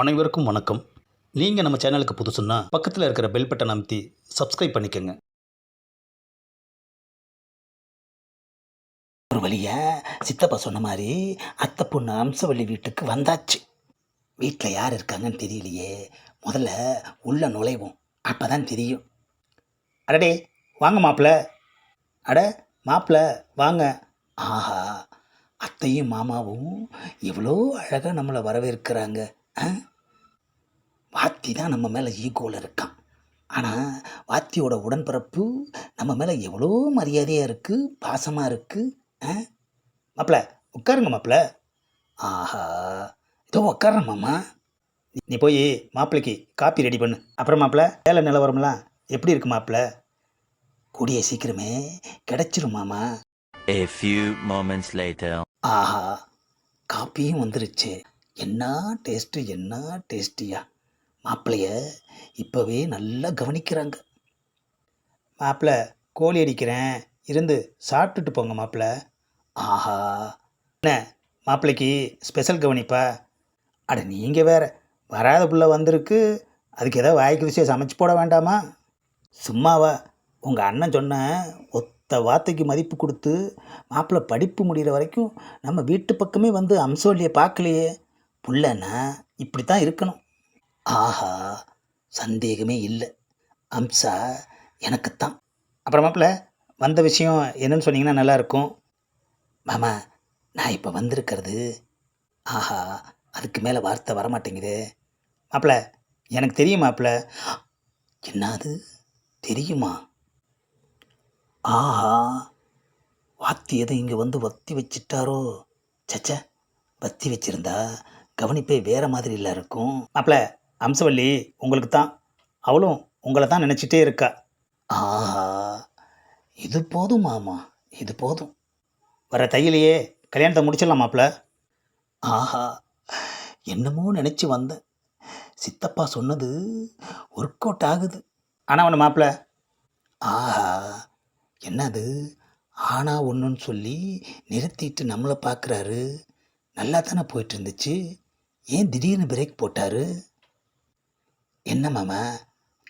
அனைவருக்கும் வணக்கம். நீங்கள் நம்ம சேனலுக்கு புதுசுன்னா பக்கத்தில் இருக்கிற பெல் பட்டன் அமைத்தி சப்ஸ்கிரைப் பண்ணிக்கோங்க. ஒரு வழியாக சித்தப்பா சொன்ன மாதிரி அத்தை பொண்ணு அம்சவள்ளி வீட்டுக்கு வந்தாச்சு. வீட்டில் யார் இருக்காங்கன்னு தெரியலையே. முதல்ல உள்ள நுழைவோம். அப்போ தான் தெரியும் அடடே வாங்க மாப்பிள்ள அட மாப்பிள்ள வாங்க. ஆஹா அத்தையும் மாமாவும் எவ்வளோ அழகாக நம்மளை வரவேற்கிறாங்க. ஆ வாத்தி தான் நம்ம மேலே ஈகோவில் இருக்கான். ஆனால் வாத்தியோட உடன்பிறப்பு நம்ம மேலே எவ்வளோ மரியாதையாக இருக்குது பாசமாக இருக்குது ஆ? மாப்பிள உட்காருங்க மாப்பிள ஆஹா இதோ உட்காரன் மாமா. நீ- போய் மாப்பிளைக்கு காப்பி ரெடி பண்ணு. அப்புறம் மாப்பிள வேலை நிலவரம்லாம் எப்படி இருக்கு மாப்பிள கூடிய சீக்கிரமே கிடைச்சிரும் மாமா. A few moments later. ஆஹா காப்பியும் வந்துருச்சு. என்ன டேஸ்ட்டு என்ன டேஸ்டியா மாப்பிளைய இப்போவே நல்லா கவனிக்கிறாங்க. மாப்பிள்ள கோழி அடிக்கிறேன். இருந்து சாப்பிட்டுட்டு போங்க மாப்பிள்ள ஆஹா. என்ன மாப்பிள்ளைக்கு ஸ்பெஷல் கவனிப்பா? அட நீங்கள் வேற. வராத புள்ள வந்திருக்கு. அதுக்கு ஏதாவது வாய்க்கு ருசியாக சமைச்சு போட வேண்டாமா? சும்மாவா. உங்கள் அண்ணன் சொன்ன ஒத்த வார்த்தைக்கு மதிப்பு கொடுத்து மாப்பிள்ளை படிப்பு முடிகிற வரைக்கும் நம்ம வீட்டு பக்கமே வந்து அம்சவல்லியை பார்க்கலையே. புள்ளன்னா இப்படி தான் இருக்கணும். ஆஹா சந்தேகமே இல்லை. அம்சா எனக்குத்தான். அப்புறம் வந்த விஷயம் என்னன்னு சொன்னீங்கன்னா நல்லாயிருக்கும். மாமா நான் இப்போ வந்திருக்கிறது ஆஹா அதுக்கு மேலே வார்த்தை வரமாட்டேங்குது. மாப்பிள்ள எனக்கு தெரியும் மாப்பிள்ள. என்னது தெரியுமா? ஆஹா வாத்தி எதை இங்கே வந்து வத்தி வச்சிட்டாரோ? சச்ச வத்தி வச்சிருந்தா கவனிப்பே வேறு மாதிரி இல்லை இருக்கும். மாப்பிள்ள அம்சவல்லி உங்களுக்கு தான். அவளும் உங்களை தான் நினச்சிட்டே இருக்கா. ஆஹா இது போதும் மாமா இது போதும். வர தையிலேயே கல்யாணத்தை முடிச்சிடலாம் மாப்பிள ஆஹா என்னமோ நினச்சி வந்தேன். சித்தப்பா சொன்னது ஒர்க் அவுட் ஆகுது. ஆனால் ஒன்று மாப்பிள ஆஹா என்னது? ஆனா ஒன்றுன்னு சொல்லி நிறுத்திட்டு நம்மளை பார்க்குறாரு நல்லா தானே போயிட்டு இருந்துச்சு. ஏன் திடீர்னு பிரேக் போட்டார்? என்ன மாமா?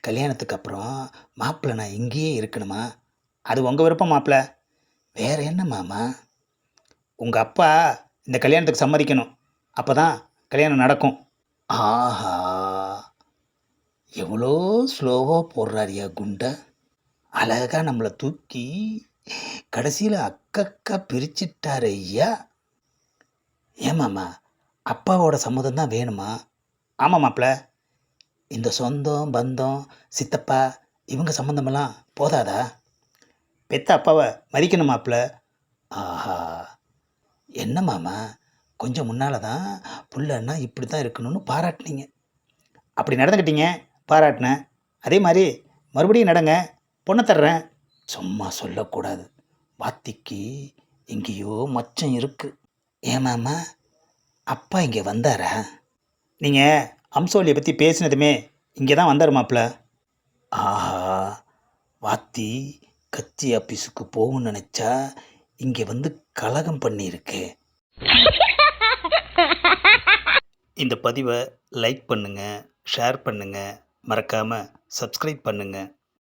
கல்யாணத்துக்கு அப்புறம் மாப்பிள்ளை நான் இங்கேயே இருக்கணுமா? அது உங்கள் விருப்பம் மாப்பிள்ள. வேற என்ன மாமா? உங்கள் அப்பா இந்த கல்யாணத்துக்கு சம்மதிக்கணும். அப்போ தான் கல்யாணம் நடக்கும். ஆஹா! எவ்வளோ ஸ்லோவாக போடுறாரியா குண்டை. அழகாக நம்மளை தூக்கி கடைசியில் அக்கக்கா பிரிச்சிட்டாரு ஐயா. ஏமாம்மா அப்பாவோட சம்மதம் தான் வேணுமா? ஆமாம் மாப்ள இந்த சொந்தம் பந்தம் சித்தப்பா இவங்க சம்மந்தமெல்லாம் போதாதா? பெத்த அப்பாவை மதிக்கணும் மாப்பிள்ள. ஆஹா. என்ன மாமா? கொஞ்சம் முன்னால் தான் புள்ளன்னா இப்படி தான் இருக்கணும்னு பாராட்டினீங்க. அப்படி நடந்துக்கிட்டீங்க பாராட்டினேன் அதே மாதிரி மறுபடியும் நடங்க பொண்ணை தர்றேன். சும்மா சொல்லக்கூடாது. வாத்திக்கு எங்கேயோ மச்சம் இருக்குது ஏமாமா அப்பா இங்கே வந்தாரா? நீங்கள் அம்சோலியை பற்றி பேசினதுமே இங்கே தான் வந்தார் மாப்பிள்ள ஆஹா வாத்தி கத்தி ஆஃபீஸுக்கு போகும்னு நினச்சா இங்கே வந்து கலகம் பண்ணியிருக்கு. இந்த பதிவை லைக் பண்ணுங்கள் ஷேர் பண்ணுங்கள் மறக்காமல் சப்ஸ்கிரைப் பண்ணுங்கள்